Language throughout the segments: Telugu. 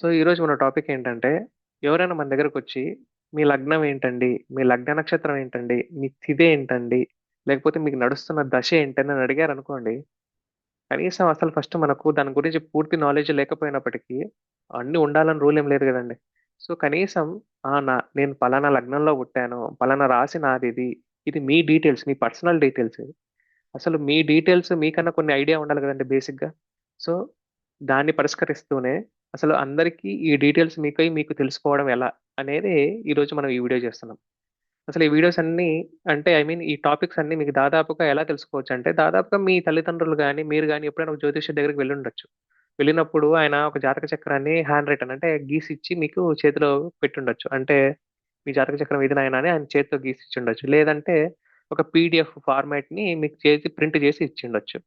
సో ఈరోజు మన టాపిక్ ఏంటంటే ఎవరైనా మన దగ్గరకు వచ్చి మీ లగ్నం ఏంటండి? మీ లగ్న నక్షత్రం ఏంటండి? మీ తిథి ఏంటండి? లేకపోతే మీకు నడుస్తున్న దశ ఏంటని అని అడిగారు అనుకోండి కనీసం అసలు ఫస్ట్ మనకు దాని గురించి పూర్తి నాలెడ్జ్ లేకపోయినప్పటికీ అన్ని ఉండాలని రూల్ ఏం లేదు కదండి. సో కనీసం ఆ నా నేను పలానా లగ్నంలో పుట్టాను పలానా రాసి నాది ఇది ఇది మీ డీటెయిల్స్ మీ పర్సనల్ డీటెయిల్స్ ఇది. అసలు మీ డీటెయిల్స్ మీకన్నా కొన్ని ఐడియా ఉండాలి కదండి బేసిక్గా. సో దాన్ని పరిష్కరిస్తూనే అసలు అందరికీ ఈ డీటెయిల్స్ మీకు మీకు తెలుసుకోవడం ఎలా అనేది ఈరోజు మనం ఈ వీడియో చేస్తున్నాం. అసలు ఈ వీడియోస్ అన్ని అంటే ఐ మీన్ ఈ టాపిక్స్ అన్ని మీకు దాదాపుగా ఎలా తెలుసుకోవచ్చు అంటే దాదాపుగా మీ తల్లిదండ్రులు కానీ మీరు కానీ ఎప్పుడైనా ఒక జ్యోతిష్య దగ్గరికి వెళ్ళి ఉండొచ్చు వెళ్ళినప్పుడు ఆయన ఒక జాతక చక్రాన్ని హ్యాండ్ రైటన్ అంటే గీసి ఇచ్చి మీకు చేతిలో పెట్టుండొచ్చు. అంటే మీ జాతక చక్రం ఇది నాయన అని ఆయన చేతితో గీసి ఇచ్చి ఉండొచ్చు లేదంటే ఒక పీడిఎఫ్ ఫార్మాట్ని మీకు చేసి ప్రింట్ చేసి ఇచ్చిండొచ్చు.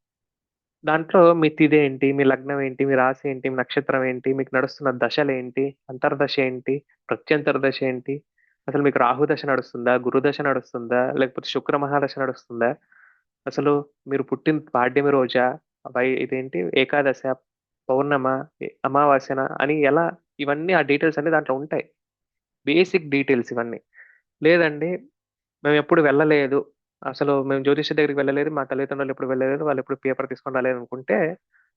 దాంట్లో మీ తిది ఏంటి? మీ లగ్నం ఏంటి? మీ రాశి ఏంటి? మీ నక్షత్రం ఏంటి? మీకు నడుస్తున్న దశలు ఏంటి? అంతర్దశ ఏంటి? ప్రత్యంతర దశ ఏంటి? అసలు మీకు రాహు దశ నడుస్తుందా? గురు దశ నడుస్తుందా? లేకపోతే శుక్ర మహాదశ నడుస్తుందా? అసలు మీరు పుట్టిన పాడ్యమి రోజా? వై ఇదేంటి? ఏకాదశ? పౌర్ణమ? అమావాస్యన? అని ఎలా? ఇవన్నీ ఆ డీటెయిల్స్ అన్ని దాంట్లో ఉంటాయి. బేసిక్ డీటెయిల్స్ ఇవన్నీ. లేదండి మేము ఎప్పుడు వెళ్ళలేదు. అసలు మేము జ్యోతిష దగ్గరికి వెళ్ళలేదు మా తల్లిదండ్రులు ఎప్పుడు వెళ్ళలేదు వాళ్ళు ఎప్పుడు పేపర్ తీసుకొని రాలేదు అనుకుంటే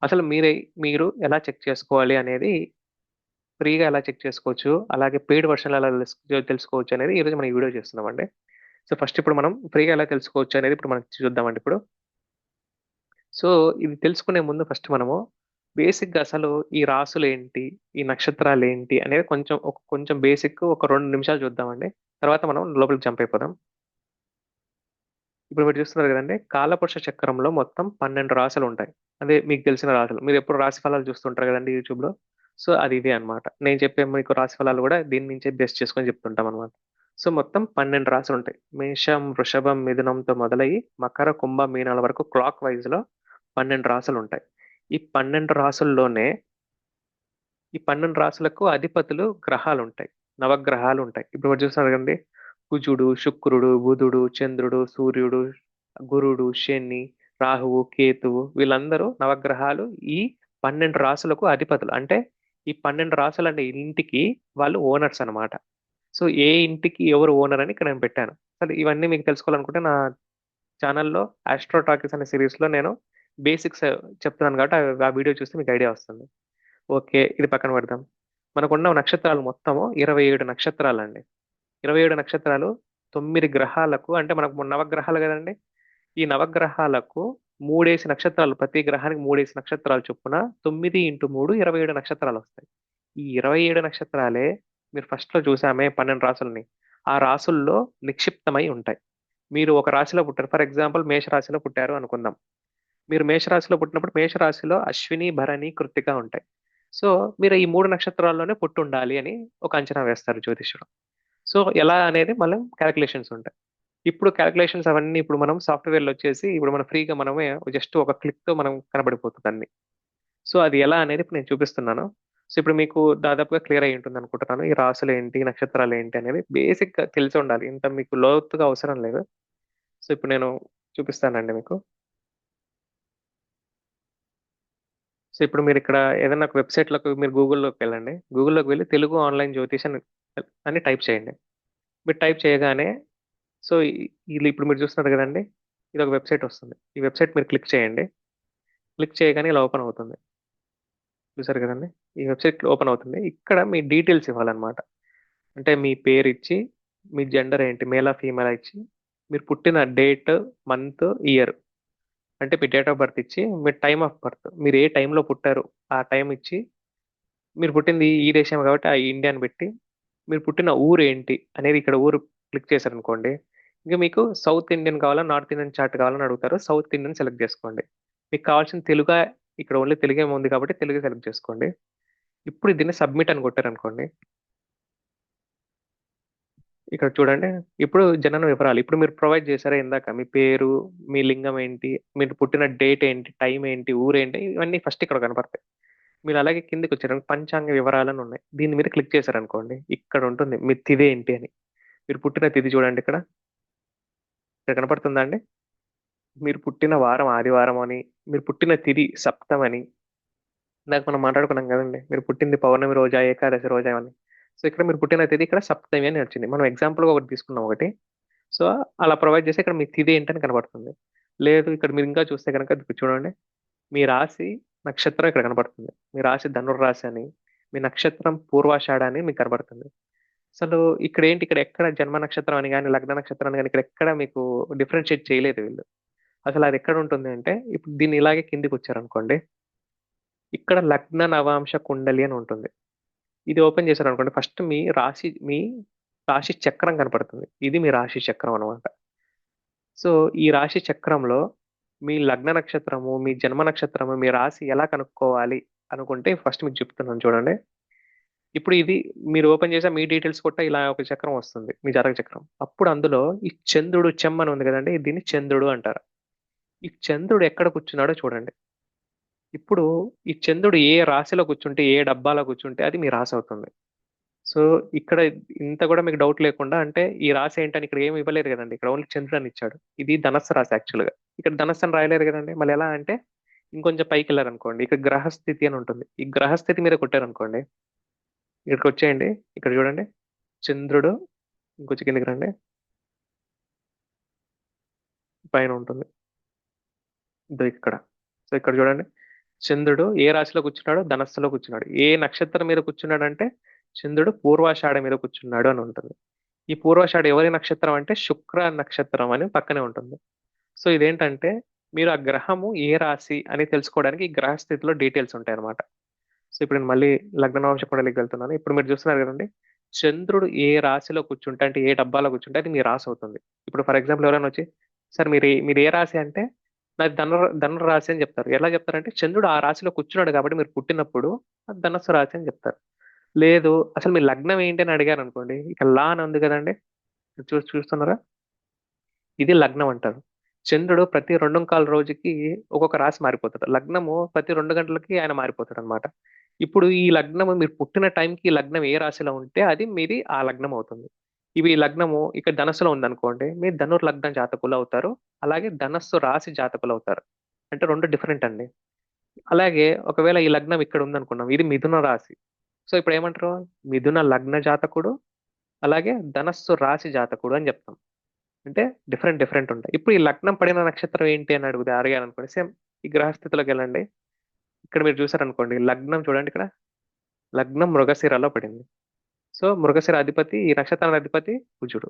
అసలు మీరే మీరు ఎలా చెక్ చేసుకోవాలి అనేది ఫ్రీగా ఎలా చెక్ చేసుకోవచ్చు అలాగే పెయిడ్ వర్షన్ ఎలా తెలుసుకోవచ్చు అనేది ఈరోజు మనం వీడియో వీడియో చేస్తున్నామండి. సో ఫస్ట్ ఇప్పుడు మనం ఫ్రీగా ఎలా తెలుసుకోవచ్చు అనేది ఇప్పుడు మనం చూద్దామండి ఇప్పుడు. సో ఇది తెలుసుకునే ముందు ఫస్ట్ మనము బేసిక్గా అసలు ఈ రాసులు ఏంటి ఈ నక్షత్రాలు ఏంటి అనేది కొంచెం ఒక కొంచెం బేసిక్ ఒక రెండు నిమిషాలు చూద్దామండి. తర్వాత మనం లోపలికి జంప్ అయిపోదాం. ఇప్పుడు మీరు చూస్తున్నారు కదండి కాలపురుష చక్రంలో మొత్తం పన్నెండు రాశులు ఉంటాయి. అదే మీకు తెలిసిన రాశులు. మీరు ఎప్పుడు రాశి ఫలాలు చూస్తుంటారు కదండి యూట్యూబ్లో? సో అది ఇదే అన్నమాట. నేను చెప్పే మీకు రాశి ఫలాలు కూడా దీని నుంచే బెస్ట్ చేసుకొని చెప్తుంటాం అనమాట సో మొత్తం పన్నెండు రాశులు ఉంటాయి. మేషం వృషభం మిథునంతో మొదలయ్యి మకర కుంభ మీనాల వరకు క్లాక్ వైజ్లో పన్నెండు రాశులు ఉంటాయి. ఈ పన్నెండు రాసుల్లోనే ఈ పన్నెండు రాశులకు అధిపతులు గ్రహాలు ఉంటాయి. నవగ్రహాలు ఉంటాయి. ఇప్పుడు చూస్తున్నారు కదండి కుజుడు శుక్రుడు బుధుడు చంద్రుడు సూర్యుడు గురుడు శని రాహువు కేతువు వీళ్ళందరూ నవగ్రహాలు ఈ పన్నెండు రాసులకు అధిపతులు. అంటే ఈ పన్నెండు రాసులు అంటే ఇంటికి వాళ్ళు ఓనర్స్ అన్నమాట. సో ఏ ఇంటికి ఎవరు ఓనర్ అని ఇక్కడ నేను పెట్టాను. సరే ఇవన్నీ మీకు తెలుసుకోవాలనుకుంటే నా ఛానల్లో ఆస్ట్రోటాకిస్ అనే సిరీస్లో నేను బేసిక్స్ చెప్తున్నాను కాబట్టి ఆ- ఆ వీడియో చూస్తే మీకు ఐడియా వస్తుంది. ఓకే ఇది పక్కన పెడదాం. మనకున్న నక్షత్రాలు మొత్తము ఇరవై ఏడు నక్షత్రాలు అండి ఇరవై ఏడు నక్షత్రాలు తొమ్మిది గ్రహాలకు అంటే మనకు నవగ్రహాలు కదండి. ఈ నవగ్రహాలకు మూడేసి నక్షత్రాలు ప్రతి గ్రహానికి మూడేసి నక్షత్రాలు చొప్పున తొమ్మిది ఇంటూ మూడు ఇరవై ఏడు నక్షత్రాలు వస్తాయి. ఈ ఇరవై ఏడు నక్షత్రాలే మీరు ఫస్ట్లో చూసామే పన్నెండు రాసుల్ని. ఆ రాసుల్లో నిక్షిప్తమై ఉంటాయి. మీరు ఒక రాశిలో పుట్టారు. ఫర్ ఎగ్జాంపుల్ మేషరాశిలో పుట్టారు అనుకుందాం. మీరు మేషరాశిలో పుట్టినప్పుడు మేషరాశిలో అశ్విని భరణి కృతిక ఉంటాయి. సో మీరు ఈ మూడు నక్షత్రాల్లోనే పుట్టి ఉండాలి అని ఒక అంచనా వేస్తారు జ్యోతిష్యుడు సో ఎలా అనేది మళ్ళీ క్యాలిక్యులేషన్స్ ఉంటాయి. ఇప్పుడు క్యాలిక్యులేషన్స్ అవన్నీ ఇప్పుడు మనం సాఫ్ట్వేర్లో వచ్చేసి ఇప్పుడు మనం ఫ్రీగా మనమే జస్ట్ ఒక క్లిక్తో మనం కనబడిపోతుంది అన్ని సో అది ఎలా అనేది ఇప్పుడు నేను చూపిస్తున్నాను. సో ఇప్పుడు మీకు దాదాపుగా క్లియర్ అయి ఉంటుంది అనుకుంటున్నాను. ఈ రాసులు ఏంటి నక్షత్రాలు ఏంటి అనేది బేసిక్గా తెలిసి ఉండాలి. ఇంత మీకు లోతుగా అవసరం లేదు. సో ఇప్పుడు నేను చూపిస్తానండి మీకు. సో ఇప్పుడు మీరు ఇక్కడ ఏదైనా ఒక వెబ్సైట్లోకి మీరు గూగుల్లోకి వెళ్ళండి. గూగుల్లోకి వెళ్ళి తెలుగు ఆన్లైన్ జ్యోతిష్ అని అని టైప్ చేయండి. మీరు టైప్ చేయగానే సో ఇది ఇప్పుడు మీరు చూస్తున్నారు కదండి ఇది ఒక వెబ్సైట్ వస్తుంది. ఈ వెబ్సైట్ మీరు క్లిక్ చేయండి. క్లిక్ చేయగానే ఇలా ఓపెన్ అవుతుంది. చూసారు కదండి? ఈ వెబ్సైట్ ఓపెన్ అవుతుంది. ఇక్కడ మీ డీటెయిల్స్ ఇవ్వాలన్నమాట. అంటే మీ పేరు ఇచ్చి మీ జెండర్ ఏంటి మేలా ఫీమేలా ఇచ్చి మీరు పుట్టిన డేట్ మంత్ ఇయర్. అంటే మీ డేట్ ఆఫ్ బర్త్ ఇచ్చి మీ టైమ్ ఆఫ్ బర్త్. మీరు ఏ టైంలో పుట్టారు ఆ టైం ఇచ్చి మీరు పుట్టింది ఈ దేశం కాబట్టి ఆ ఇండియాని పెట్టి మీరు పుట్టిన ఊరు ఏంటి అనేది ఇక్కడ ఊరు క్లిక్ చేశారనుకోండి ఇంకా మీకు సౌత్ ఇండియన్ కావాలా నార్త్ ఇండియన్ చార్ట్ కావాలని అడుగుతారు. సౌత్ ఇండియన్ సెలెక్ట్ చేసుకోండి. మీకు కావాల్సిన తెలుగు ఇక్కడ ఓన్లీ తెలుగే ఉంది కాబట్టి తెలుగు సెలెక్ట్ చేసుకోండి. ఇప్పుడు దీన్ని సబ్మిట్ అని కొట్టారనుకోండి. ఇక్కడ చూడండి ఇప్పుడు జనన వివరాలు. ఇప్పుడు మీరు ప్రొవైడ్ చేశారా ఇందాక? మీ పేరు మీ లింగం ఏంటి మీరు పుట్టిన డేట్ ఏంటి టైం ఏంటి ఊరేంటి ఇవన్నీ ఫస్ట్ ఇక్కడ కనపడతాయి. మీరు అలాగే కిందకి వచ్చారు పంచాంగ వివరాలు ఉన్నాయి. దీని మీద క్లిక్ చేశారనుకోండి ఇక్కడ ఉంటుంది మీ తిది ఏంటి అని. మీరు పుట్టిన తిథి చూడండి ఇక్కడ. ఇక్కడ కనపడుతుందా అండి? మీరు పుట్టిన వారం ఆదివారం అని మీరు పుట్టిన తిథి సప్తం అని. ఇందాక మనం మాట్లాడుకున్నాం కదండి మీరు పుట్టింది పౌర్ణమి రోజా ఏకాదశి రోజా అని. సో ఇక్కడ మీరు పుట్టిన తేదీ ఇక్కడ సప్తమి అని వచ్చింది. మనం ఎగ్జాంపుల్గా ఒకటి తీసుకున్నాం ఒకటి. సో అలా ప్రొవైడ్ చేసి ఇక్కడ మీ తిది ఏంటని కనబడుతుంది లేదు ఇక్కడ మీరు ఇంకా చూస్తే కనుక చూడండి. మీ రాశి నక్షత్రం ఇక్కడ కనబడుతుంది. మీ రాశి ధనుర్రాశి అని మీ నక్షత్రం పూర్వాషాఢ అని మీకు కనబడుతుంది. అసలు ఇక్కడ ఏంటి? ఇక్కడ ఎక్కడ జన్మ నక్షత్రం అని కానీ లగ్న నక్షత్రం అని కానీ ఇక్కడ ఎక్కడ మీకు డిఫరెన్షియేట్ చేయలేదు వీళ్ళు. అసలు అది ఎక్కడ ఉంటుంది అంటే ఇప్పుడు దీన్ని ఇలాగే కిందికి వచ్చారనుకోండి. ఇక్కడ లగ్న నవాంశ కుండలి అని ఉంటుంది. ఇది ఓపెన్ చేశారనుకోండి ఫస్ట్ మీ రాశి మీ రాశి చక్రం కనపడుతుంది. ఇది మీ రాశి చక్రం అనమాట సో ఈ రాశి చక్రంలో మీ లగ్న నక్షత్రము మీ జన్మ నక్షత్రము మీ రాశి ఎలా కనుక్కోవాలి అనుకుంటే ఫస్ట్ మీకు చెప్తున్నాను చూడండి. ఇప్పుడు ఇది మీరు ఓపెన్ చేసా మీ డీటెయిల్స్ కొట్ట ఇలా ఒక చక్రం వస్తుంది మీ జాతక చక్రం. అప్పుడు అందులో ఈ చంద్రుడు చెమ్మని ఉంది కదండి దీన్ని చంద్రుడు అంటారు. ఈ చంద్రుడు ఎక్కడ కూర్చున్నాడో చూడండి. ఇప్పుడు ఈ చంద్రుడు ఏ రాశిలో కూర్చుంటే ఏ డబ్బాలో కూర్చుంటే అది మీ రాశి అవుతుంది. సో ఇక్కడ ఇంత కూడా మీకు డౌట్ లేకుండా అంటే ఈ రాశి ఏంటని ఇక్కడ ఏమి ఇవ్వలేరు కదండి. ఇక్కడ ఓన్లీ చంద్రుడు ఇచ్చాడు. ఇది ధనస్సు రాశి యాక్చువల్గా. ఇక్కడ ధనస్సు అని రాయలేరు కదండి. మళ్ళీ ఎలా అంటే ఇంకొంచెం పైకి వెళ్ళారనుకోండి. ఇక్కడ గ్రహస్థితి అని ఉంటుంది. ఈ గ్రహస్థితి మీద కొట్టారనుకోండి. ఇక్కడికి వచ్చేయండి. ఇక్కడ చూడండి. చంద్రుడు ఇంకొంచెం కిందకి రండి. పైన ఉంటుంది. ఇక్కడ. సో ఇక్కడ చూడండి. చంద్రుడు ఏ రాశిలో కూర్చున్నాడు ధనస్సులో కూర్చున్నాడు. ఏ నక్షత్రం మీద కూర్చున్నాడు అంటే చంద్రుడు పూర్వాషాఢ మీద కూర్చున్నాడు అని ఉంటుంది. ఈ పూర్వాషాఢ ఎవరి నక్షత్రం అంటే శుక్ర నక్షత్రం అని పక్కనే ఉంటుంది. సో ఇదేంటంటే మీరు ఆ గ్రహము ఏ రాశి అని తెలుసుకోవడానికి ఈ గ్రహ స్థితిలో డీటెయిల్స్ ఉంటాయి అనమాట సో ఇప్పుడు నేను మళ్ళీ లగ్నవంశ కుండలికి వెళ్తున్నాను ఇప్పుడు మీరు చూస్తున్నారు కదండి చంద్రుడు ఏ రాశిలో కూర్చుంటే అంటే ఏ డబ్బాలో కూర్చుంటే అది మీ రాశి అవుతుంది. ఇప్పుడు ఫర్ ఎగ్జాంపుల్ ఎవరైనా వచ్చి సార్ మీరు మీరు ఏ రాశి అంటే నాది ధను ధను రాశి అని చెప్తారు. ఎలా చెప్తారంటే చంద్రుడు ఆ రాశిలో కూర్చున్నాడు కాబట్టి మీరు పుట్టినప్పుడు ధనస్సు రాశి అని చెప్తారు. లేదు. అసలు మీ లగ్నం ఏంటి అని అడిగారు అనుకోండి ఇక లా అని ఉంది కదండి. చూ చూస్తున్నారా? ఇది లగ్నం అంటారు. చంద్రుడు ప్రతి రెండు కాల రోజుకి ఒక్కొక్క రాశి మారిపోతాడు. లగ్నము ప్రతి రెండు గంటలకి ఆయన మారిపోతాడు అనమాట ఇప్పుడు ఈ లగ్నము మీరు పుట్టిన టైంకి లగ్నం ఏ రాశిలో ఉంటే అది మీది ఆ లగ్నం అవుతుంది. ఇవి లగ్నము ఇక్కడ ధనస్సులో ఉందనుకోండి మీరు ధనుర్ లగ్నం జాతకులు అవుతారు. అలాగే ధనస్సు రాశి జాతకులు అవుతారు. అంటే రెండు డిఫరెంట్ అండి. అలాగే ఒకవేళ ఈ లగ్నం ఇక్కడ ఉందనుకున్నాం ఇది మిథున రాశి. సో ఇప్పుడు ఏమంటారు మిథున లగ్న జాతకుడు అలాగే ధనస్సు రాశి జాతకుడు అని చెప్తాం. అంటే డిఫరెంట్ డిఫరెంట్ ఉంటాయి. ఇప్పుడు ఈ లగ్నం పడిన నక్షత్రం ఏంటి అని అడిగితే అడిగారు అనుకోండి. సేమ్ ఈ గ్రహస్థితిలోకి వెళ్ళండి. ఇక్కడ మీరు చూసారనుకోండి లగ్నం చూడండి ఇక్కడ. లగ్నం మృగశిరలో పడింది. సో మృగశిర అధిపతి ఈ నక్షత్రానికి అధిపతి కుజుడు.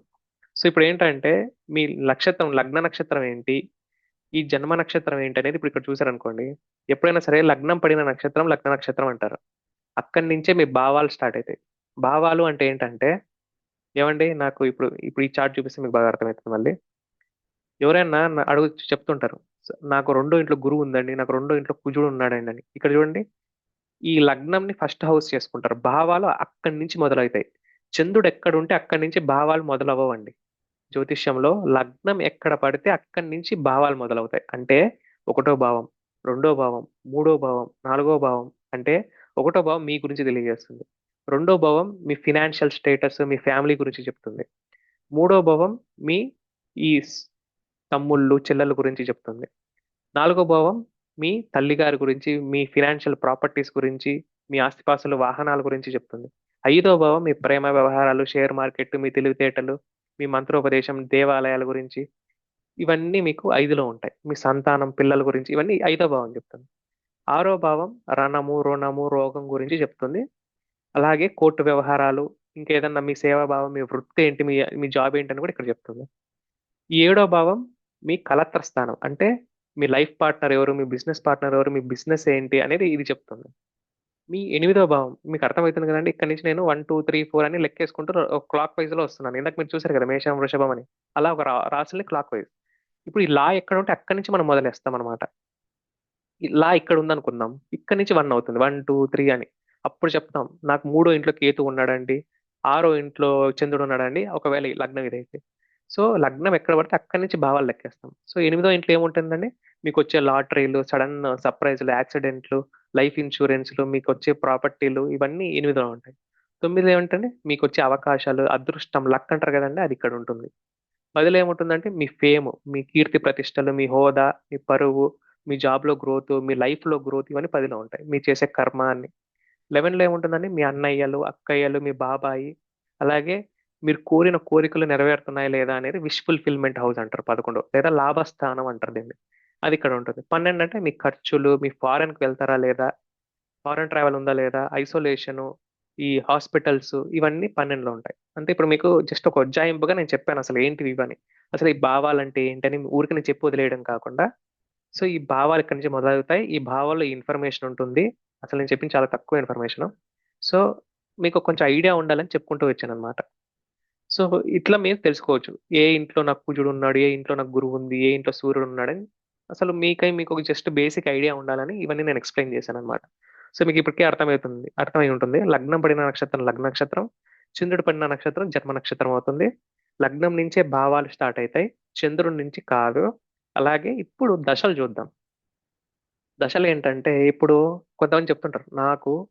సో ఇప్పుడు ఏంటంటే మీ నక్షత్రం లగ్న నక్షత్రం ఏంటి? ఈ జన్మ నక్షత్రం ఏంటి అనేది ఇప్పుడు ఇక్కడ చూసారనుకోండి. ఎప్పుడైనా సరే లగ్నం పడిన నక్షత్రం లగ్న నక్షత్రం అంటారు. అక్కడి నుంచే మీ భావాలు స్టార్ట్ అవుతాయి. భావాలు అంటే ఏంటంటే ఏమండి నాకు ఇప్పుడు ఇప్పుడు ఈ చార్ట్ చూపిస్తే మీకు బాగా అర్థమవుతుంది మళ్ళీ. ఎవరైనా అడుగు చెప్తుంటారు నాకు రెండో ఇంట్లో గురువు ఉందండి నాకు రెండో ఇంట్లో కుజుడు ఉన్నాడండి అని. ఇక్కడ చూడండి. ఈ లగ్నంని ఫస్ట్ హౌస్ చేసుకుంటారు. భావాలు అక్కడి నుంచి మొదలవుతాయి. చంద్రుడు ఎక్కడ ఉంటే అక్కడి నుంచి భావాలు మొదలవ్వండి జ్యోతిష్యంలో లగ్నం ఎక్కడ పడితే అక్కడి నుంచి భావాలు మొదలవుతాయి. అంటే ఒకటో భావం రెండో భావం మూడో భావం నాలుగో భావం అంటే ఒకటో భావం మీ గురించి తెలియజేస్తుంది. రెండో భావం మీ ఫినాన్షియల్ స్టేటస్ మీ ఫ్యామిలీ గురించి చెప్తుంది. మూడో భావం మీ ఈ తమ్ముళ్ళు చెల్లెల గురించి చెప్తుంది. నాలుగో భావం మీ తల్లిగారి గురించి మీ ఫినాన్షియల్ ప్రాపర్టీస్ గురించి మీ ఆస్తిపాస్తులు వాహనాల గురించి చెప్తుంది. ఐదో భావం మీ ప్రేమ వ్యవహారాలు షేర్ మార్కెట్ మీ తెలివితేటలు మీ మంత్రోపదేశం దేవాలయాల గురించి. ఇవన్నీ మీకు ఐదులో ఉంటాయి. మీ సంతానం పిల్లల గురించి ఇవన్నీ ఐదో భావం చెప్తుంది. ఆరో భావం రణము రుణము రోగం గురించి చెప్తుంది. అలాగే కోర్టు వ్యవహారాలు ఇంకేదన్నా మీ సేవా భావం మీ వృత్తి ఏంటి మీ మీ జాబ్ ఏంటి అని కూడా ఇక్కడ చెప్తుంది. ఈ ఏడో భావం మీ కలత్ర స్థానం అంటే మీ లైఫ్ పార్ట్నర్ ఎవరు మీ బిజినెస్ పార్ట్నర్ ఎవరు మీ బిజినెస్ ఏంటి అనేది ఇది చెప్తుంది. మీ ఎనిమిదో భావం మీకు అర్థమవుతుంది కదండి ఇక్కడ నుంచి నేను వన్ టూ త్రీ ఫోర్ అని లెక్కేసుకుంటూ క్లాక్ వైజ్లో వస్తున్నాను. ఇందాక మీరు చూసారు కదా మేషం వృషభం అని. అలా ఒక రా- రాసుల్ని క్లాక్ వైజ్. ఇప్పుడు ఈ లా ఎక్కడ ఉంటే అక్కడి నుంచి మనం మొదలేస్తాం అనమాట లా ఇక్కడ ఉందనుకుందాం ఇక్కడ నుంచి వన్ అవుతుంది వన్ టూ త్రీ అని. అప్పుడు చెప్తాం నాకు మూడో ఇంట్లో కేతు ఉన్నాడండి ఆరో ఇంట్లో చంద్రుడు ఉన్నాడండి ఒకవేళ లగ్నం ఇదైతే. సో లగ్నం ఎక్కడ పడితే అక్కడి నుంచి భావాలు లెక్కేస్తాం. సో ఎనిమిదో ఇంట్లో ఏముంటుందండి? మీకు వచ్చే లాటరీలు సడన్ సర్ప్రైజ్లు యాక్సిడెంట్లు లైఫ్ ఇన్సూరెన్స్లు మీకు వచ్చే ప్రాపర్టీలు ఇవన్నీ ఎనిమిదిలో ఉంటాయి. తొమ్మిది ఏమిటంటే మీకు వచ్చే అవకాశాలు అదృష్టం లక్ అంటారు కదండి అది ఇక్కడ ఉంటుంది. పదిలో ఏముంటుందంటే మీ ఫేమ్ మీ కీర్తి ప్రతిష్టలు మీ హోదా మీ పరువు మీ జాబ్లో గ్రోత్ మీ లైఫ్లో గ్రోత్ ఇవన్నీ పదిలో ఉంటాయి. మీరు చేసే కర్మ అని లెవెన్లో ఏముంటుందండి? మీ అన్నయ్యలు అక్కయ్యలు మీ బాబాయి. అలాగే మీరు కోరిన కోరికలు నెరవేరుతున్నాయా లేదా అనేది విష్ ఫుల్ఫిల్మెంట్ హౌస్ అంటారు పదకొండు. లేదా లాభస్థానం అంటారు దీన్ని. అది ఇక్కడ ఉంటుంది. పన్నెండు అంటే మీ ఖర్చులు మీ ఫారెన్కి వెళ్తారా లేదా? ఫారెన్ ట్రావెల్ ఉందా లేదా? ఐసోలేషను ఈ హాస్పిటల్స్ ఇవన్నీ పన్నెండులో ఉంటాయి. అంటే ఇప్పుడు మీకు జస్ట్ ఒక ఉజ్జాయింపుగా నేను చెప్పాను అసలు ఏంటివి ఇవని. అసలు ఈ భావాలంటే ఏంటని ఊరికి నేను చెప్పి వదిలేయడం కాకుండా సో ఈ భావాలు ఇక్కడి నుంచి మొదలవుతాయి. ఈ భావాల్లో ఈ ఇన్ఫర్మేషన్ ఉంటుంది. అసలు నేను చెప్పింది చాలా తక్కువ ఇన్ఫర్మేషన్. సో మీకు కొంచెం ఐడియా ఉండాలని చెప్పుకుంటూ వచ్చాను అనమాట సో ఇట్లా మీరు తెలుసుకోవచ్చు. ఏ ఇంట్లో నాకు కుజుడు ఉన్నాడు ఏ ఇంట్లో నాకు గురువు ఉంది ఏ ఇంట్లో సూర్యుడు ఉన్నాడని అసలు మీకై మీకు ఒక జస్ట్ బేసిక్ ఐడియా ఉండాలని ఇవన్నీ నేను ఎక్స్ప్లెయిన్ చేశాను అనమాట సో మీకు ఇప్పటికే అర్థమవుతుంది అర్థమై ఉంటుంది. లగ్నం పడిన నక్షత్రం లగ్న నక్షత్రం. చంద్రుడు పడిన నక్షత్రం జన్మ నక్షత్రం అవుతుంది. లగ్నం నుంచే భావాలు స్టార్ట్ అవుతాయి. చంద్రుడి నుంచి కాదు. అలాగే ఇప్పుడు దశలు చూద్దాం. దశలు ఏంటంటే ఇప్పుడు కొంతమంది చెప్తుంటారు నాకు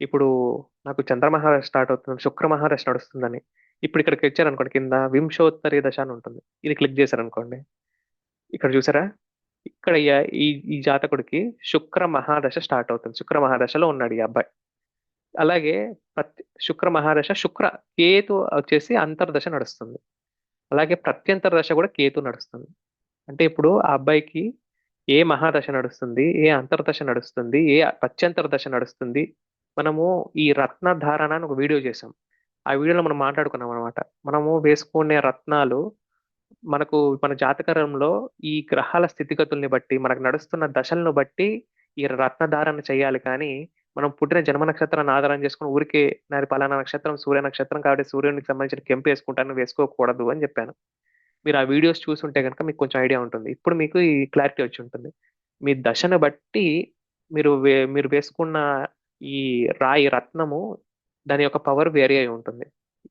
ఇప్పుడు నాకు చంద్రమహారాజ్ స్టార్ట్ అవుతుంది శుక్ర మహారాజ్ నడుస్తుందని. ఇప్పుడు ఇక్కడికి వచ్చారనుకోండి కింద వింశోత్తరి దశ అని ఉంటుంది. ఇది క్లిక్ చేశారనుకోండి. ఇక్కడ చూసారా? ఇక్కడ ఈ- ఈ ఈ జాతకుడికి శుక్ర మహాదశ స్టార్ట్ అవుతుంది. శుక్ర మహాదశలో ఉన్నాడు ఈ అబ్బాయి. అలాగే ప్రతి శుక్ర మహాదశ శుక్ర కేతు వచ్చేసి అంతర్దశ నడుస్తుంది. అలాగే ప్రత్యంతర దశ కూడా కేతు నడుస్తుంది. అంటే ఇప్పుడు ఆ అబ్బాయికి ఏ మహాదశ నడుస్తుంది ఏ అంతర్దశ నడుస్తుంది ఏ ప్రత్యంతర దశ నడుస్తుంది మనము ఈ రత్న ధారణ అని ఒక వీడియో చేసాం ఆ వీడియోలో మనం మాట్లాడుకున్నాం అనమాట మనము వేసుకునే రత్నాలు మనకు మన జాతకరంలో ఈ గ్రహాల స్థితిగతుల్ని బట్టి మనకు నడుస్తున్న దశలను బట్టి ఈ రత్న ధారణ చేయాలి. కానీ మనం పుట్టిన జన్మ నక్షత్రాన్ని ఆధారం చేసుకుని ఊరికే నాది పలానా నక్షత్రం సూర్య నక్షత్రం కాబట్టి సూర్యునికి సంబంధించిన కెంపు వేసుకుంటాను వేసుకోకూడదు అని చెప్పాను. మీరు ఆ వీడియోస్ చూసుంటే కనుక మీకు కొంచెం ఐడియా ఉంటుంది. ఇప్పుడు మీకు ఈ క్లారిటీ వచ్చి ఉంటుంది. మీ దశను బట్టి మీరు వే- మీరు వేసుకున్న ఈ రాయి రత్నము దాని యొక్క పవర్ వేరీ అయి ఉంటుంది.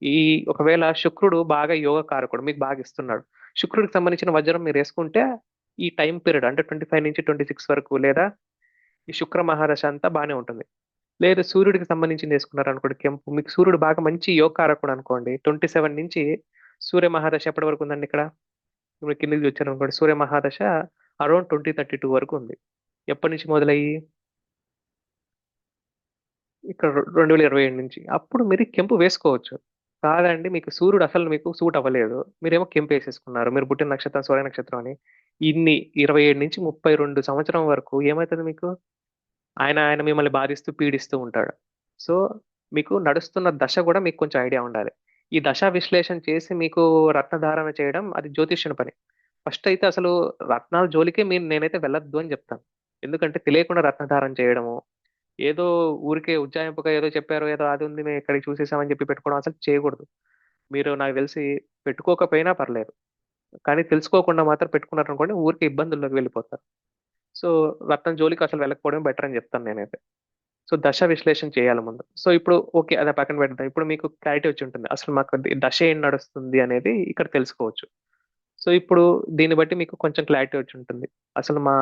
ఈ ఒకవేళ శుక్రుడు బాగా యోగ కారకుడు మీకు బాగా ఇస్తున్నాడు. శుక్రుడికి సంబంధించిన వజ్రం మీరు వేసుకుంటే ఈ టైం పీరియడ్ అంటే ట్వంటీ ఫైవ్ నుంచి ట్వంటీ సిక్స్ వరకు లేదా ఈ శుక్ర మహాదశ అంతా బాగానే ఉంటుంది. లేదు సూర్యుడికి సంబంధించింది వేసుకున్నారు అనుకోండి కెంపు మీకు సూర్యుడు బాగా మంచి యోగ కారకుడు అనుకోండి ట్వంటీ సెవెన్ నుంచి సూర్య మహాదశ ఎప్పటి వరకు ఉందండి ఇక్కడ? ఇప్పుడు కిందకి వచ్చారు అనుకోండి. సూర్య మహాదశ అరౌండ్ ట్వంటీ థర్టీ టూ వరకు ఉంది. ఎప్పటి నుంచి మొదలయ్యి? ఇక్కడ రెండు వేల ఇరవై ఏడు నుంచి. అప్పుడు మీరు కెంపు వేసుకోవచ్చు. కాదండి మీకు సూర్యుడు అసలు మీకు సూట్ అవ్వలేదు. మీరేమో కెంపు వేసేసుకున్నారు. మీరు పుట్టిన నక్షత్రం సూర్య నక్షత్రం అని. ఇన్ని ఇరవై ఏడు నుంచి ముప్పై రెండు సంవత్సరం వరకు ఏమవుతుంది మీకు? ఆయన ఆయన మిమ్మల్ని బాధిస్తూ పీడిస్తూ ఉంటాడు. సో మీకు నడుస్తున్న దశ కూడా మీకు కొంచెం ఐడియా ఉండాలి. ఈ దశ విశ్లేషణ చేసి మీకు రత్నధారణ చేయడం అది జ్యోతిష్యుని పని. ఫస్ట్ అయితే అసలు రత్నాల జోలికే మీరు నేనైతే వెళ్ళొద్దు అని చెప్తాను. ఎందుకంటే తెలియకుండా రత్నధారణ చేయడము ఏదో ఊరికే ఉజ్జాయింపుగా ఏదో చెప్పారు ఏదో అది ఉంది మేము ఇక్కడికి చూసేసామని చెప్పి పెట్టుకోవడం అసలు చేయకూడదు. మీరు నాకు తెలిసి పెట్టుకోకపోయినా పర్లేదు. కానీ తెలుసుకోకుండా మాత్రం పెట్టుకున్నారు అనుకోండి ఊరికే ఇబ్బందుల్లోకి వెళ్ళిపోతారు. సో రత్నం జోలికి అసలు వెళ్ళకపోవడం బెటర్ అని చెప్తాను నేనైతే. సో దశ విశ్లేషణ చేయాలి ముందు. సో ఇప్పుడు ఓకే అదే పక్కన పెడతాం. ఇప్పుడు మీకు క్లారిటీ వచ్చి ఉంటుంది. అసలు మాకు దశ ఏం నడుస్తుంది అనేది ఇక్కడ తెలుసుకోవచ్చు. సో ఇప్పుడు దీన్ని బట్టి మీకు కొంచెం క్లారిటీ వచ్చి ఉంటుంది. అసలు మా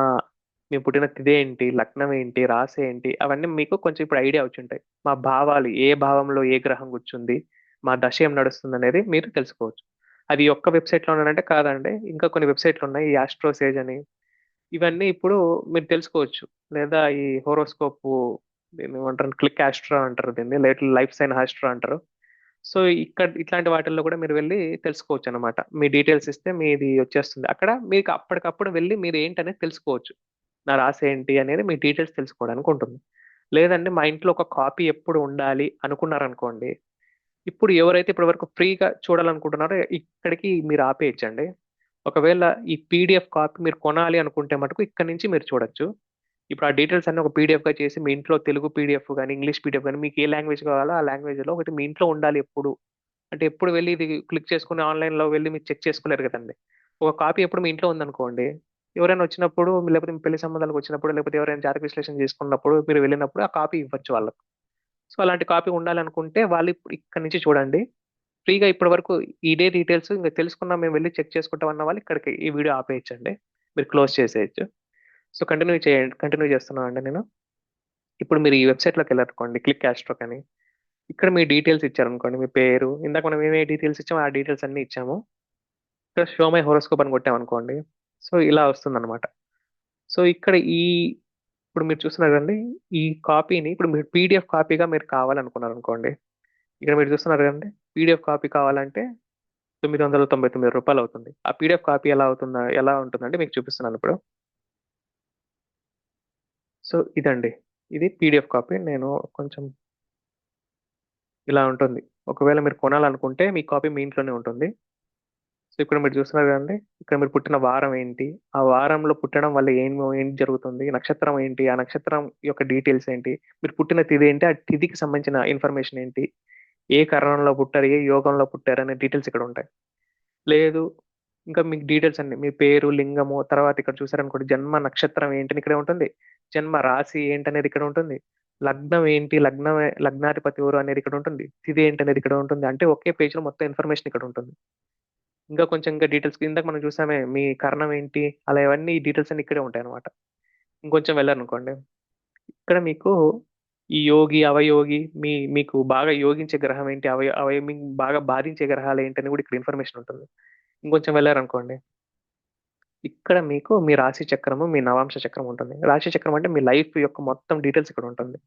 మేము పుట్టిన తిది ఏంటి లగ్నం ఏంటి రాశి ఏంటి అవన్నీ మీకు కొంచెం ఇప్పుడు ఐడియా వచ్చి ఉంటాయి. మా భావాలు ఏ భావంలో ఏ గ్రహం కూర్చుంది మా దశ ఏం నడుస్తుంది అనేది మీరు తెలుసుకోవచ్చు. అది ఒక్క వెబ్సైట్లో ఉన్నానంటే కాదండి. ఇంకా కొన్ని వెబ్సైట్లు ఉన్నాయి. ఈ ఆస్ట్రోసేజ్ అని. ఇవన్నీ ఇప్పుడు మీరు తెలుసుకోవచ్చు. లేదా ఈ హోరోస్కోప్ దీన్ని ఏమంటారు? క్లిక్ ఆస్ట్రా అంటారు దీన్ని. లేట్ లైఫ్ సైన్ ఆస్ట్రా అంటారు. సో ఇక్కడ ఇట్లాంటి వాటిల్లో కూడా మీరు వెళ్ళి తెలుసుకోవచ్చు అనమాట మీ డీటెయిల్స్ ఇస్తే మీది వచ్చేస్తుంది. అక్కడ మీకు అప్పటికప్పుడు వెళ్ళి మీరు ఏంటనేది తెలుసుకోవచ్చు. నా రాసి ఏంటి అనేది మీ డీటెయిల్స్ తెలుసుకోవడానికి ఉంటుంది. లేదంటే మా ఇంట్లో ఒక కాపీ ఎప్పుడు ఉండాలి అనుకున్నారనుకోండి ఇప్పుడు ఎవరైతే ఇప్పటి వరకు ఫ్రీగా చూడాలనుకుంటున్నారో ఇక్కడికి మీరు ఆపేయచ్చండి. ఒకవేళ ఈ పీడిఎఫ్ కాపీ మీరు కొనాలి అనుకుంటే మటుకు ఇక్కడ నుంచి మీరు చూడొచ్చు. ఇప్పుడు ఆ డీటెయిల్స్ అన్ని ఒక పీడిఎఫ్గా చేసి మీ ఇంట్లో తెలుగు పీడిఎఫ్ కానీ ఇంగ్లీష్ పీడిఎఫ్ కానీ మీకు ఏ లాంగ్వేజ్ కావాలో ఆ లాంగ్వేజ్లో ఒకటి మీ ఇంట్లో ఉండాలి ఎప్పుడు. అంటే ఎప్పుడు వెళ్ళి ఇది క్లిక్ చేసుకుని ఆన్లైన్లో వెళ్ళి మీరు చెక్ చేసుకోలేరు కదండి. ఒక కాపీ ఎప్పుడు మీ ఇంట్లో ఉందనుకోండి ఎవరైనా వచ్చినప్పుడు లేకపోతే మీ పెళ్ళి సంబంధాలకు వచ్చినప్పుడు లేకపోతే ఎవరైనా జాతక విశ్లేషణ చేసుకున్నప్పుడు మీరు వెళ్ళినప్పుడు ఆ కాపీ ఇవ్వచ్చు వాళ్ళకు. సో అలాంటి కాపీ ఉండాలనుకుంటే వాళ్ళు ఇప్పుడు ఇక్కడ నుంచి చూడండి. ఫ్రీగా ఇప్పటి వరకు ఇదే డీటెయిల్స్ ఇంకా తెలుసుకున్నా మేము వెళ్ళి చెక్ చేసుకుంటాం అన్న వాళ్ళు ఇక్కడికి ఈ వీడియో ఆపేయచ్చండి. మీరు క్లోజ్ చేసేయచ్చు. సో కంటిన్యూ చేయండి కంటిన్యూ చేస్తున్నాను అండి నేను? ఇప్పుడు మీరు ఈ వెబ్సైట్లోకి వెళ్ళారనుకోండి క్లిక్ యాస్ట్రోక్ అని ఇక్కడ మీ డీటెయిల్స్ ఇచ్చారనుకోండి మీ పేరు ఇందాక మనం ఏమే డీటెయిల్స్ ఇచ్చామో ఆ డీటెయిల్స్ అన్ని ఇచ్చాము. ఇక్కడ షో మై హోరోస్కోప్ అని కొట్టామనుకోండి సో ఇలా వస్తుంది అనమాట సో ఇక్కడ ఈ ఇప్పుడు మీరు చూస్తున్నారు కదండి ఈ కాపీని ఇప్పుడు మీరు పీడిఎఫ్ కాపీగా మీరు కావాలనుకున్నారు అనుకోండి ఇక్కడ మీరు చూస్తున్నారు కదండి పీడిఎఫ్ కాపీ కావాలంటే తొమ్మిది వందల తొంభై తొమ్మిది రూపాయలు అవుతుంది ఆ పీడిఎఫ్ కాపీ ఎలా అవుతుందా ఎలా ఉంటుందంటే మీకు చూపిస్తున్నాను ఇప్పుడు. సో ఇదండి. ఇది పీడిఎఫ్ కాపీ. నేను కొంచెం ఇలా ఉంటుంది. ఒకవేళ మీరు కొనాలనుకుంటే మీ కాపీ మీ ఇంట్లోనే ఉంటుంది. సో ఇక్కడ మీరు చూస్తున్నారు కదండి. ఇక్కడ మీరు పుట్టిన వారం ఏంటి? ఆ వారంలో పుట్టడం వల్ల ఏం ఏం జరుగుతుంది? నక్షత్రం ఏంటి? ఆ నక్షత్రం యొక్క డీటెయిల్స్ ఏంటి? మీరు పుట్టిన తిథి ఏంటి? ఆ తిథికి సంబంధించిన ఇన్ఫర్మేషన్ ఏంటి? ఏ కారణంలో పుట్టారు? ఏ యోగంలో పుట్టారు? అనే డీటెయిల్స్ ఇక్కడ ఉంటాయి. లేదు ఇంకా మీకు డీటెయిల్స్ అండి మీ పేరు లింగము తర్వాత ఇక్కడ చూసారనుకోండి జన్మ నక్షత్రం ఏంటని ఇక్కడ ఉంటుంది. జన్మ రాశి ఏంటనేది ఇక్కడ ఉంటుంది. లగ్నం ఏంటి లగ్నం లగ్నాధిపతి ఎవరు అనేది ఇక్కడ ఉంటుంది. తిది ఏంటి అనేది ఇక్కడ ఉంటుంది. అంటే ఒకే పేజ్లో మొత్తం ఇన్ఫర్మేషన్ ఇక్కడ ఉంటుంది. ఇంకా కొంచెం ఇంకా డీటెయిల్స్ ఇందాక మనం చూసామే మీ కర్ణం ఏంటి అలా ఇవన్నీ డీటెయిల్స్ అన్ని ఇక్కడే ఉంటాయి అనమాట ఇంకొంచెం వెళ్ళారనుకోండి ఇక్కడ మీకు ఈ యోగి అవయోగి మీ మీకు బాగా యోగించే గ్రహం ఏంటి అవయ అవయ మీకు బాగా బాధించే గ్రహాలు ఏంటి అని కూడా ఇక్కడ ఇన్ఫర్మేషన్ ఉంటుంది. ఇంకొంచెం వెళ్ళారనుకోండి. ఇక్కడ మీకు మీ రాశి చక్రము మీ నవాంశ చక్రం ఉంటుంది. రాశి చక్రం అంటే మీ లైఫ్ యొక్క మొత్తం డీటెయిల్స్ ఇక్కడ ఉంటుంది.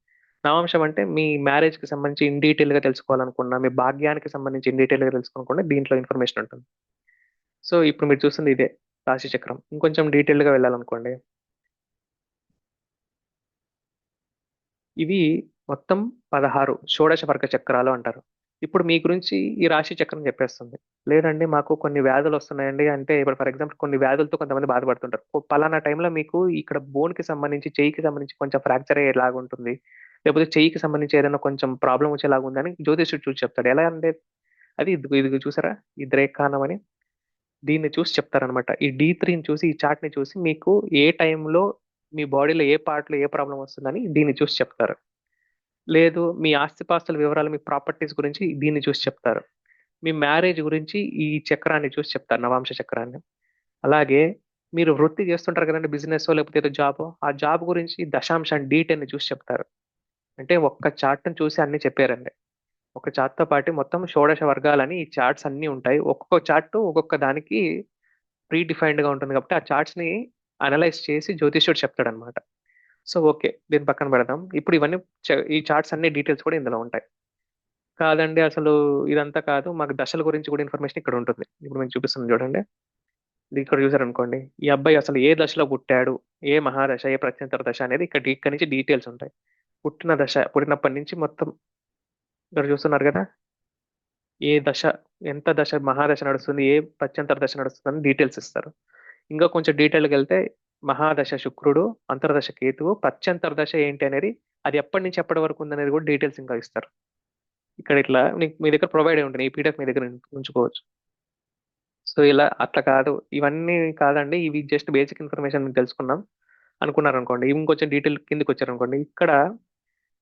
నవాంశం అంటే మీ మ్యారేజ్కి సంబంధించి ఇన్ డీటెయిల్గా తెలుసుకోవాలనుకున్నా మీ భాగ్యానికి సంబంధించి ఇన్ డీటెయిల్గా తెలుసుకోవాలనుకున్నా దీంట్లో ఇన్ఫర్మేషన్ ఉంటుంది. సో ఇప్పుడు మీరు చూస్తుంది ఇదే రాశి చక్రం. ఇంకొంచెం డీటెయిల్గా వెళ్ళాలనుకోండి. ఇవి మొత్తం పదహారు షోడశ వర్గ చక్రాలు అంటారు. ఇప్పుడు మీ గురించి ఈ రాశి చక్రం చెప్పేస్తుంది. లేదండి మాకు కొన్ని వ్యాధులు వస్తున్నాయండి. అంటే ఇప్పుడు ఫర్ ఎగ్జాంపుల్ కొన్ని వ్యాధులతో కొంతమంది బాధపడుతుంటారు. పలానా టైంలో మీకు ఇక్కడ బోన్కి సంబంధించి చెయ్యికి సంబంధించి కొంచెం ఫ్రాక్చర్ అయ్యేలాగా ఉంటుంది లేకపోతే చెయ్యికి సంబంధించి ఏదైనా కొంచెం ప్రాబ్లం వచ్చేలాగా ఉందని జ్యోతిష్యుడు చూసి చెప్తాడు. ఎలా అంటే అది ఇది ఇది చూసారా? ఈ ద్రేకానం అని. దీన్ని చూసి చెప్తారనమాట. ఈ డీ త్రీని చూసి ఈ చార్ట్ని చూసి మీకు ఏ టైంలో మీ బాడీలో ఏ పార్ట్లో ఏ ప్రాబ్లం వస్తుందని దీన్ని చూసి చెప్తారు. లేదు మీ ఆస్తిపాస్తుల వివరాలు మీ ప్రాపర్టీస్ గురించి దీన్ని చూసి చెప్తారు. మీ మ్యారేజ్ గురించి ఈ చక్రాన్ని చూసి చెప్తారు నవాంశ చక్రాన్ని. అలాగే మీరు వృత్తి చేస్తుంటారు కదండి బిజినెస్ లేకపోతే ఏదో జాబ్ ఆ జాబ్ గురించి దశాంశం డీటెయిల్ని చూసి చెప్తారు. అంటే ఒక్క చార్ట్ని చూసి అన్ని చెప్పారండి. ఒక చార్ట్తో పాటు మొత్తం షోడశ వర్గాలని ఈ చార్ట్స్ అన్నీ ఉంటాయి. ఒక్కొక్క చార్ట్ ఒక్కొక్క దానికి ప్రీ డిఫైన్డ్గా ఉంటుంది కాబట్టి ఆ చార్ట్స్ని అనలైజ్ చేసి జ్యోతిష్యుడు చెప్తాడనమాట. So okay. దీని పక్కన పెడదాం. ఇప్పుడు ఇవన్నీ చ- ఈ చార్ట్స్ అన్ని డీటెయిల్స్ కూడా ఇందులో ఉంటాయి. కాదండి అసలు ఇదంతా కాదు. మాకు దశల గురించి కూడా ఇన్ఫర్మేషన్ ఇక్కడ ఉంటుంది. ఇప్పుడు మేము చూపిస్తున్నాం చూడండి. ఇది ఇక్కడ చూసారనుకోండి. ఈ అబ్బాయి అసలు ఏ దశలో పుట్టాడు? ఏ మహాదశ ఏ ప్రత్యంతర దశ అనేది ఇక్కడ ఇక్కడ నుంచి డీటెయిల్స్ ఉంటాయి. పుట్టిన దశ పుట్టినప్పటి నుంచి మొత్తం ఇక్కడ చూస్తున్నారు కదా? ఏ దశ ఎంత దశ మహాదశ నడుస్తుంది? ఏ ప్రత్యంతర దశ నడుస్తుంది అని డీటెయిల్స్ ఇస్తారు. ఇంకా కొంచెం డీటెయిల్కి వెళ్తే మహాదశ శుక్రుడు అంతర్దశ కేతువు ప్రత్యంతర దశ ఏంటి అనేది అది ఎప్పటి నుంచి ఎప్పటి వరకు ఉందనేది కూడా డీటెయిల్స్ ఇంకా ఇస్తారు. ఇక్కడ ఇట్లా మీ దగ్గర ప్రొవైడ్ అయి ఉంటుంది. ఈ పీడిఎఫ్ మీ దగ్గర ఉంచుకోవచ్చు. సో ఇలా అట్లా కాదు. ఇవన్నీ కాదండి. ఇవి జస్ట్ బేసిక్ ఇన్ఫర్మేషన్ తెలుసుకున్నాం. అనుకున్నారు అనుకోండి ఇంకొంచెం డీటెయిల్ కిందకి వచ్చారు అనుకోండి ఇక్కడ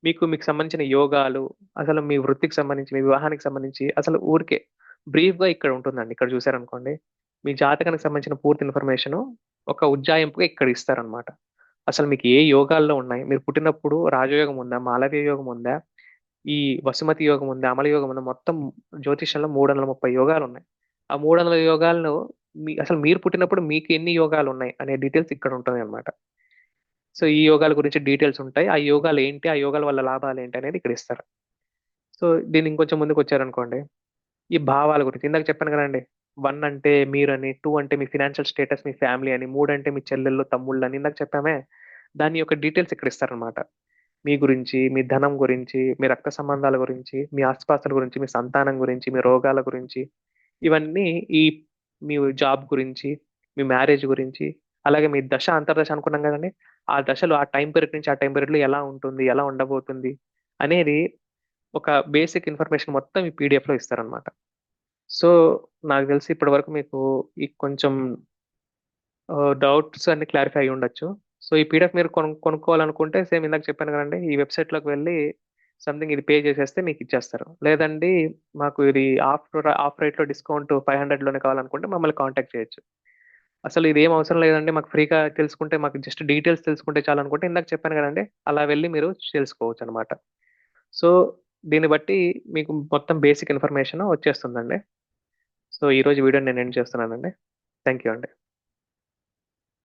మీకు మీకు సంబంధించిన యోగాలు అసలు మీ వృత్తికి సంబంధించి మీ వివాహానికి సంబంధించి అసలు ఊరికే బ్రీఫ్గా ఇక్కడ ఉంటుందండి. ఇక్కడ చూసారనుకోండి. మీ జాతకానికి సంబంధించిన పూర్తి ఇన్ఫర్మేషన్ ఒక ఉజ్జాయింపుగా ఇక్కడ ఇస్తారనమాట అసలు మీకు ఏ యోగాల్లో ఉన్నాయి? మీరు పుట్టినప్పుడు రాజయోగం ఉందా? మాలవ్య యోగం ఉందా? ఈ వసుమతి యోగం ఉందా? అమల యోగం ఉందా? మొత్తం జ్యోతిషంలో మూడు వందల ముప్పై యోగాలు ఉన్నాయి. ఆ మూడు వందల యోగాలను మీ అసలు మీరు పుట్టినప్పుడు మీకు ఎన్ని యోగాలు ఉన్నాయి అనే డీటెయిల్స్ ఇక్కడ ఉంటుంది అనమాట సో ఈ యోగాల గురించి డీటెయిల్స్ ఉంటాయి. ఆ యోగాలు ఏంటి? ఆ యోగాల వల్ల లాభాలు ఏంటి అనేది ఇక్కడ ఇస్తారు. సో దీన్ని ఇంకొంచెం ముందుకు వచ్చారనుకోండి. ఈ భావాల గురించి ఇందాక చెప్పాను కదండి. వన్ అంటే మీరని టూ అంటే మీ ఫినాన్షియల్ స్టేటస్ మీ ఫ్యామిలీ అని మూడు అంటే మీ చెల్లెళ్ళు తమ్ముళ్ళు అని ఇందాక చెప్పామే. దాని యొక్క డీటెయిల్స్ ఇక్కడ ఇస్తారనమాట మీ గురించి మీ ధనం గురించి మీ రక్త సంబంధాల గురించి మీ ఆస్తిపాస్తుల గురించి మీ సంతానం గురించి మీ రోగాల గురించి ఇవన్నీ ఈ మీ జాబ్ గురించి మీ మ్యారేజ్ గురించి అలాగే మీ దశ అంతర్దశ అనుకున్నాం కదండి. ఆ దశలో ఆ టైం పీరియడ్ నుంచి ఆ టైం పీరియడ్లో ఎలా ఉంటుంది ఎలా ఉండబోతుంది అనేది ఒక బేసిక్ ఇన్ఫర్మేషన్ మొత్తం ఈ పీడిఎఫ్లో ఇస్తారనమాట సో నాకు తెలిసి ఇప్పటి వరకు మీకు ఈ కొంచెం డౌట్స్ అన్ని క్లారిఫై అయి ఉండొచ్చు. సో ఈ పీడిఎఫ్ మీరు కొను కొనుక్కోవాలనుకుంటే సేమ్ ఇందాక చెప్పాను కదండి ఈ వెబ్సైట్లోకి వెళ్ళి సంథింగ్ ఇది పే చేసేస్తే మీకు ఇచ్చేస్తారు. లేదండి మాకు ఇది ఆఫ్ ఆఫ్ రేట్లో డిస్కౌంట్ ఫైవ్ హండ్రెడ్లోనే కావాలనుకుంటే మమ్మల్ని కాంటాక్ట్ చేయొచ్చు. అసలు ఇది ఏం అవసరం లేదండి మాకు ఫ్రీగా తెలుసుకుంటే మాకు జస్ట్ డీటెయిల్స్ తెలుసుకుంటే చాలనుకుంటే ఇందాక చెప్పాను కదండి అలా వెళ్ళి మీరు తెలుసుకోవచ్చు అనమాట సో దీన్ని బట్టి మీకు మొత్తం బేసిక్ ఇన్ఫర్మేషన్ వచ్చేస్తుందండి. సో ఈ రోజు వీడియో నేను ఎండ్ చేస్తున్నానండి. థ్యాంక్ యూ అండి.